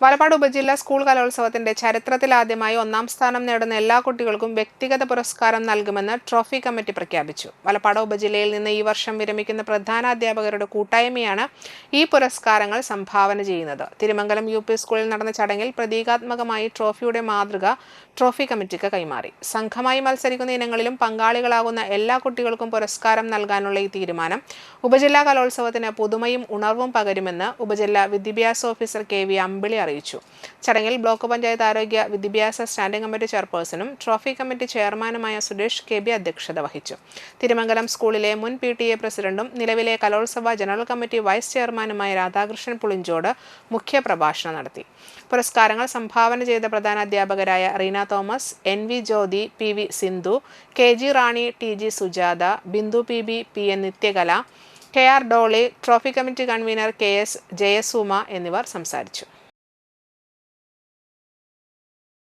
വലപ്പാട് ഉപജില്ലാ സ്കൂൾ കലോത്സവത്തിന്റെ ചരിത്രത്തിലാദ്യമായി ഒന്നാം സ്ഥാനം നേടുന്ന എല്ലാ കുട്ടികൾക്കും വ്യക്തിഗത പുരസ്കാരം നൽകുമെന്ന് ട്രോഫി കമ്മിറ്റി പ്രഖ്യാപിച്ചു. വലപ്പാട് ഉപജില്ലയിൽ നിന്ന് ഈ വർഷം വിരമിക്കുന്ന പ്രധാന അധ്യാപകരുടെ കൂട്ടായ്മയാണ് ഈ പുരസ്കാരങ്ങൾ സംഭാവന ചെയ്യുന്നത്. തിരുമംഗലം യു സ്കൂളിൽ നടന്ന ചടങ്ങിൽ പ്രതീകാത്മകമായി ട്രോഫിയുടെ മാതൃക ട്രോഫി കമ്മിറ്റിക്ക് കൈമാറി. സംഘമായി മത്സരിക്കുന്ന ഇനങ്ങളിലും പങ്കാളികളാകുന്ന എല്ലാ കുട്ടികൾക്കും പുരസ്കാരം നൽകാനുള്ള ഈ തീരുമാനം ഉപജില്ലാ കലോത്സവത്തിന് പുതുമയും ഉണർവും പകരുമെന്ന് ഉപജില്ലാ വിദ്യാഭ്യാസ ഓഫീസർ കെ വി അമ്പിളി അറിയിച്ചു. ചടങ്ങിൽ ബ്ലോക്ക് പഞ്ചായത്ത് ആരോഗ്യ വിദ്യാഭ്യാസ സ്റ്റാൻഡിംഗ് കമ്മിറ്റി ചെയർപേഴ്സണും ട്രോഫി കമ്മിറ്റി ചെയർമാനുമായ സുരേഷ് കെ ബി അധ്യക്ഷത വഹിച്ചു. തിരുമംഗലം സ്കൂളിലെ മുൻ പി ടി എ പ്രസിഡന്റും നിലവിലെ കലോത്സവ ജനറൽ കമ്മിറ്റി വൈസ് ചെയർമാനുമായ രാധാകൃഷ്ണൻ പുളിഞ്ചോട് മുഖ്യ പ്രഭാഷണം നടത്തി. പുരസ്കാരങ്ങൾ സംഭാവന ചെയ്ത പ്രധാന അധ്യാപകരായ Reena Thomas N V Jyothi P V Sindhu K G Rani T G Sujatha Bindu P B P N Nithyakala K R Dolly trophy committee convener K S Jayasuma എന്നിവർ സംസാരിച്ചു.